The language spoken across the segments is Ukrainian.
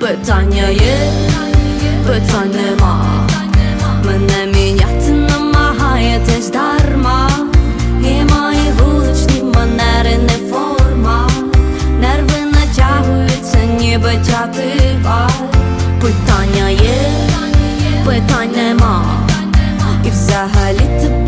Питання є, питань нема. Мене міняти намагаєтесь дарма. І мої вуличні манери не форма. Нерви натягуються, ніби тятива. Питання є, питань нема. І взагалі тебе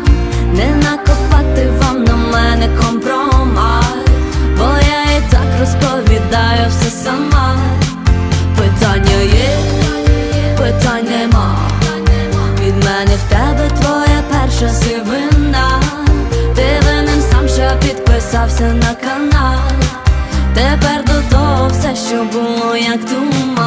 Мене в тебе твоя перша сивина. Ти винен сам, що підписався на канал. Тепер до того все, що було як туман.